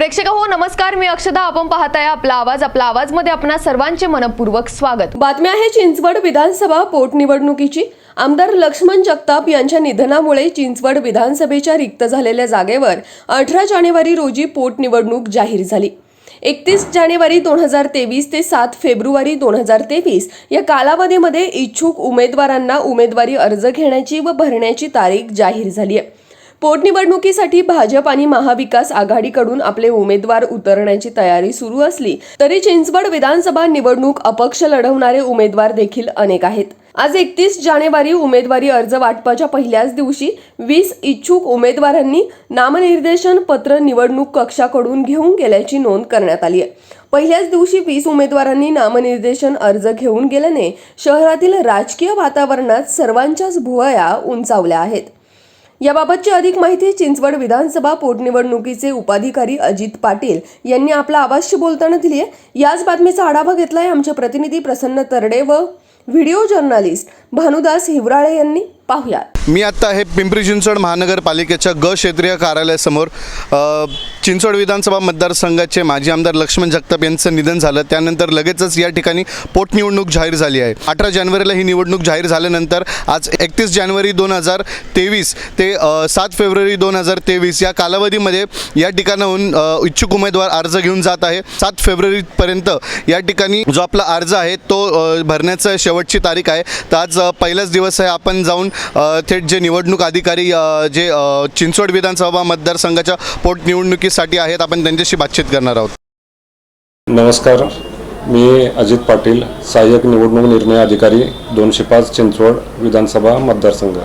प्रेक्षक हो नमस्कार. मी अक्षदा. आपण पाहताय आपला आवाज. आपला आवाजमध्ये आपणा सर्वांचे मनपूर्वक स्वागत. बातमी आहे चिंचवड विधानसभा पोटनिवडणुकीची आमदार लक्ष्मण जगताप यांच्या निधनामुळे चिंचवड विधानसभेच्या रिक्त झालेल्या जागेवर अठरा जानेवारी रोजी पोटनिवडणूक जाहीर झाली. एकतीस जानेवारी दोन हजार तेवीस ते सात फेब्रुवारी दोन हजार तेवीस या कालावधीमध्ये इच्छुक उमेदवारांना उमेदवारी अर्ज घेण्याची व भरण्याची तारीख जाहीर झाली आहे. पोटनिवडणुकीसाठी भाजप आणि महाविकास आघाडीकडून आपले उमेदवार उतरण्याची तयारी सुरू असली तरी चिंचवड विधानसभा निवडणूक अपक्ष लढवणारे उमेदवार देखील अनेक आहेत. आज एकतीस जानेवारी उमेदवारी अर्ज वाटपाच्या पहिल्याच दिवशी वीस इच्छुक उमेदवारांनी नामनिर्देशन पत्र निवडणूक कक्षाकडून घेऊन गेल्याची नोंद करण्यात आली आहे. पहिल्याच दिवशी वीस उमेदवारांनी नामनिर्देशन अर्ज घेऊन गेल्याने शहरातील राजकीय वातावरणात सर्वांच्याच भुवया उंचावल्या आहेत. याबाबतची अधिक माहिती चिंचवड विधानसभा पोटनिवडणुकीचे उपाधिकारी अजित पाटील यांनी आपला आवाजशी बोलताना दिली आहे. याच बातमीचा आढावा घेतलाय आमचे प्रतिनिधी प्रसन्न तरडे व व्हिडिओ जर्नालिस्ट भानुदास हिवराळे यांनी. पाहूयात. मी आत्ता आहे पिंपरी चिंचवड महानगरपालिकेच्या ग क्षेत्रीय कार्यालयासमोर चिंचवड विधानसभा मतदारसंघाचे माजी आमदार लक्ष्मण जगताप यांचं निधन झालं. त्यानंतर लगेचच या ठिकाणी पोटनिवडणूक जाहीर झाली आहे. अठरा जानेवारीला ही निवडणूक जाहीर झाल्यानंतर आज एकतीस जानेवारी दोन हजार तेवीस ते सात फेब्रुवारी दोन हजार तेवीस या कालावधीमध्ये या ठिकाणाहून इच्छुक उमेदवार अर्ज घेऊन जात आहे. सात फेब्रुवारीपर्यंत या ठिकाणी जो आपला अर्ज आहे तो भरण्याचं भरण्याचा शेवटची तारीख आहे. तर आज पहिलाच दिवस आहे. आपण जाऊन थेट जे निवडणूक अधिकारी जे चिंचवड विधानसभा मतदारसंघाच्या पोटनिवडणुकीसाठी आहेत आपण त्यांच्याशी बातचीत करणार आहोत. नमस्कार. मी अजित पाटील सहाय्यक निवडणूक निर्णय अधिकारी दोनशे पाच चिंचवड विधानसभा मतदारसंघ.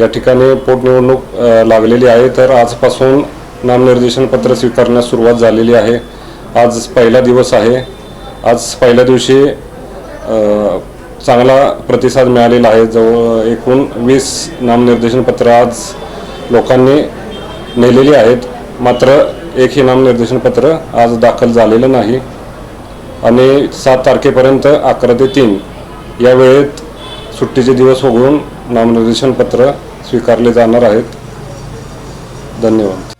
या ठिकाणी पोटनिवडणूक लागलेली आहे तर आजपासून नामनिर्देशन पत्र स्वीकारण्यास सुरुवात झालेली आहे. आज पहिला दिवस आहे. आज पहिल्या दिवशी चांगला प्रतिसाद मिळालेला आहे. जवळ एकूण वीस नामनिर्देशन पत्र आज लोकांनी नेलेली आहेत. मात्र एकही नामनिर्देशन पत्र आज दाखल झालेलं नाही. आणि सात तारखेपर्यंत अकरा ते तीन या वेळेत सुट्टीचे दिवस वगळून नामनिर्देशन पत्र स्वीकारले जाणार आहेत. धन्यवाद.